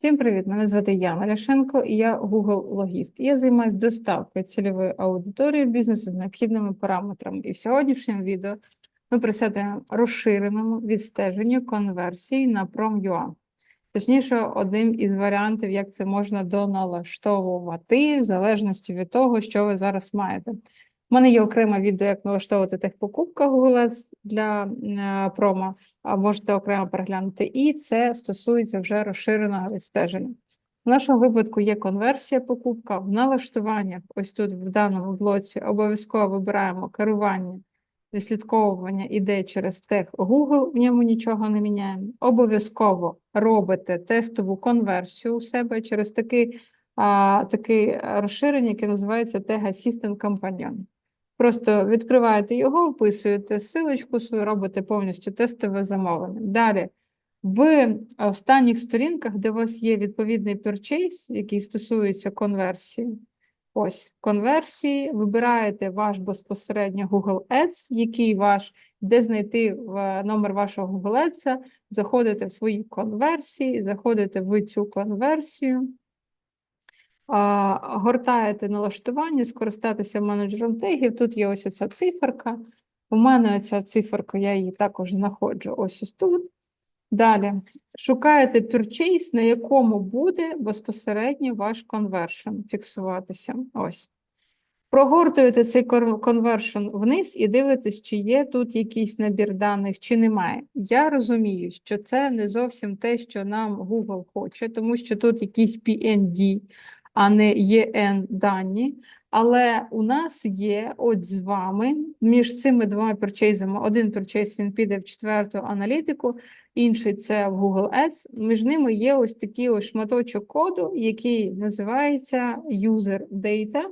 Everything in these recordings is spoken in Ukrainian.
Всім привіт! Мене звати Яна Ляшенко і я Google Логіст. Я займаюся доставкою цільової аудиторії бізнесу з необхідними параметрами. І в сьогоднішньому відео ми присвятимо розширеному відстеженню конверсії на Prom.ua. Точніше, одним із варіантів, як це можна доналаштовувати в залежності від того, що ви зараз маєте. У мене є окреме відео, як налаштовувати техпокупка Google для е, промо, а можете окремо переглянути. І це стосується вже розширеного відстеження. В нашому випадку є конверсія покупка, в налаштуваннях, ось тут в даному блоці обов'язково вибираємо керування, відслідковування іде через тег Google, в ньому нічого не міняємо. Обов'язково робите тестову конверсію у себе через такий, таке розширення, яке називається Tag Assistant Companion. Просто відкриваєте його, вписуєте силочку робите повністю тестове замовлення. Далі, в останніх сторінках, де у вас є відповідний purchase, який стосується конверсії, ось конверсії, вибираєте ваш безпосередньо Google Ads, який ваш, де знайти номер вашого Google Ads, заходите в свої конверсії, заходите в цю конверсію. Гортаєте налаштування, скористатися менеджером тегів. Тут є ось ця циферка. У мене ця циферка, я її також знаходжу ось ось тут. Далі шукаєте purchase, на якому буде безпосередньо ваш conversion фіксуватися. Ось. Прогортуєте цей конвершн вниз і дивитесь, чи є тут якийсь набір даних, чи немає. Я розумію, що це не зовсім те, що нам Google хоче, тому що тут якісь PND, а не EN дані. Але у нас є от з вами між цими двома перчейзами. Один перчейз він піде в четверту аналітику, інший це в Google Ads. Між ними є ось такий ось шматочок коду, який називається User Data.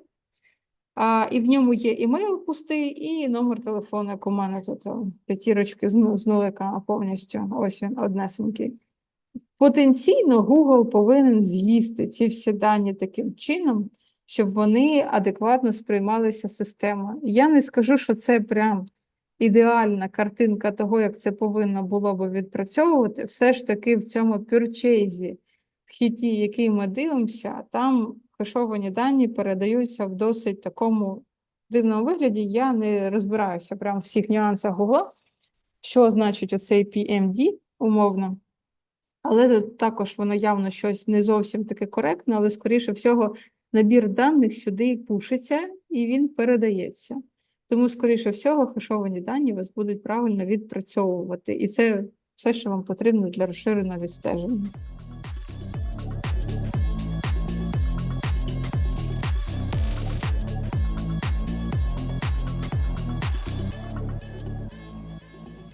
А, і в ньому є імейл пустий і номер телефону, як у мене тут п'ятірочки з, з нулика повністю. Ось він однесенький. Потенційно Google повинен з'їсти ці всі дані таким чином, щоб вони адекватно сприймалися системою. Я не скажу, що це прям ідеальна картинка того, як це повинно було би відпрацьовувати. Все ж таки в цьому пюрчейзі, в хіті, який ми дивимося, там хешовані дані передаються в досить такому дивному вигляді. Я не розбираюся прямо в всіх нюансах Google, що значить оцей PMD умовно. Але тут також воно явно щось не зовсім таке коректне, але, скоріше всього, набір даних сюди пушиться і він передається. Тому, скоріше всього, хешовані дані вас будуть правильно відпрацьовувати. І це все, що вам потрібно для розширеного відстеження.